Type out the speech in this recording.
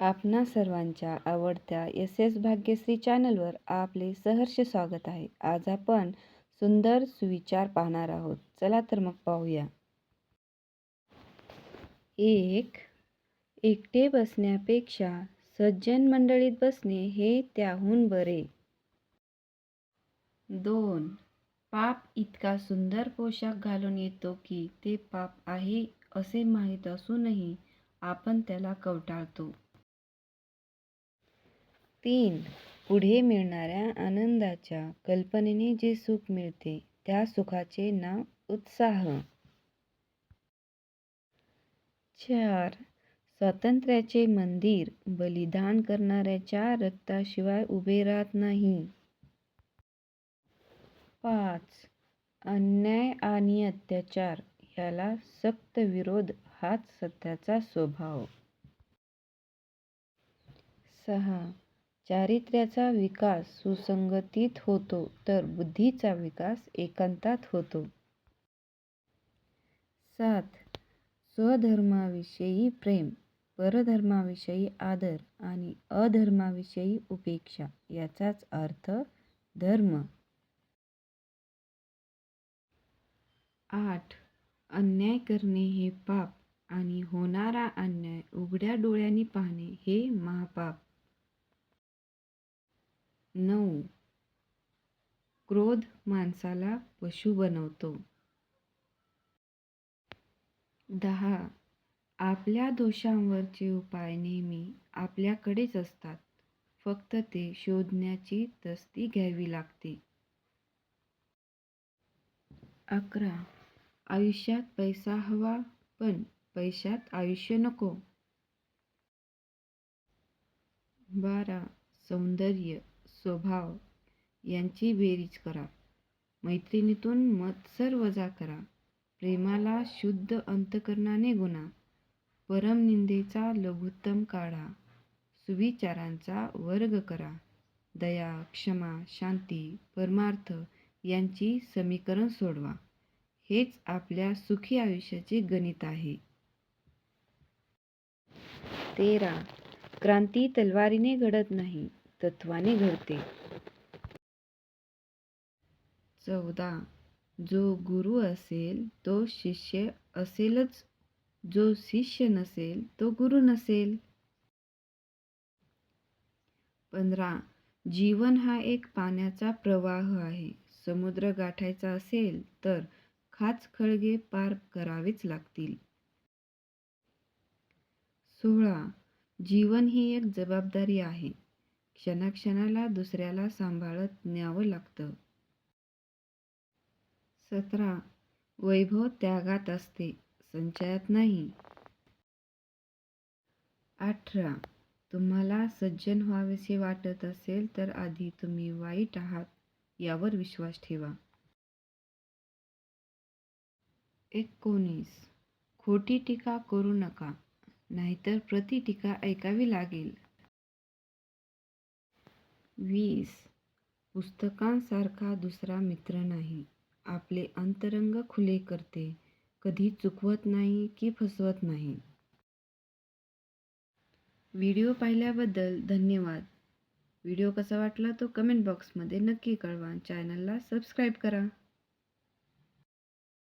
आपणा सर्वांच्या आवडत्या एस एस भाग्यश्री चॅनलवर आपले सहर्ष स्वागत आहे. आज आपण सुंदर सुविचार पाहणार आहोत. चला तर मग पाहूया. एक एकटे बसण्यापेक्षा सज्जन मंडळीत बसणे हे त्याहून बरे. दोन पाप इतका सुंदर पोशाख घालून येतो की ते पाप आहे असे माहीत असूनही आपण त्याला कवटाळतो. तीन पुढे मिळणाऱ्या आनंदाच्या कल्पनेने जे सुख मिळते त्या सुखाचे नाव उत्साह. चार स्वातंत्र्याचे मंदिर बलिदान करणाऱ्याच्या रक्ताशिवाय उभे राहत नाही. पाच अन्याय आणि अत्याचार ह्याला सक्त विरोध हाच सत्याचा स्वभाव. सहा चारित्र्याचा विकास सुसंगतीत होतो तर बुद्धीचा विकास एकांतात होतो. सात. स्वधर्माविषयी प्रेम परधर्माविषयी आदर आणि अधर्माविषयी उपेक्षा याचाच अर्थ धर्म. आठ. अन्याय करणे हे पाप आणि होणारा अन्याय उघड्या डोळ्यांनी पाहणे हे महापाप. नऊ. क्रोध माणसाला पशु बनवतो. दहा. आपल्या दोषांवरचे उपाय नेहमी आपल्याकडेच असतात. फक्त ते शोधण्याची तस्ती घ्यावी लागते. अकरा. आयुष्यात पैसा हवा पण पैशात आयुष्य नको. बारा. सौंदर्य. स्वभाव यांची बेरीज करा. मैत्रिणीतून मत्सर वजा करा. प्रेमाला शुद्ध अंतकरणाने गुणा. परमनिंदेचा लघुत्तम काढा. सुविचारांचा वर्ग करा. दया क्षमा शांती परमार्थ यांची समीकरण सोडवा. हेच आपल्या सुखी आयुष्याचे गणित आहे. तेरा. क्रांती तलवारीने घडत नाही. तत्वाने घडते. चौदा. जो गुरु असेल तो शिष्य असेलच. जो शिष्य नसेल तो गुरु नसेल. पंधरा. जीवन हा एक पाण्याचा प्रवाह आहे. समुद्र गाठायचा असेल तर खाच खळगे पार करावेच लागतील. सोळा. जीवन ही एक जबाबदारी आहे. क्षणाक्षणाला दुसऱ्याला सांभाळत न्यावं लागतं. सतरा. वैभव त्यागात असते संचयात नाही. अठरा. तुम्हाला सज्जन व्हावेसे वाटत असेल तर आधी तुम्ही वाईट आहात यावर विश्वास ठेवा. एकोणीस. खोटी टीका करू नका नाहीतर प्रतिटीका ऐकावी लागेल. वीस. पुस्तकांसारखा दुसरा मित्र नाही. आपले अंतरंग खुले करते. कधी चुकवत नाही की फसवत नाही. व्हिडिओ पाहिल्याबद्दल धन्यवाद. व्हिडिओ कसा वाटला तो कमेंट बॉक्समध्ये नक्की कळवा. चॅनलला सबस्क्राईब करा.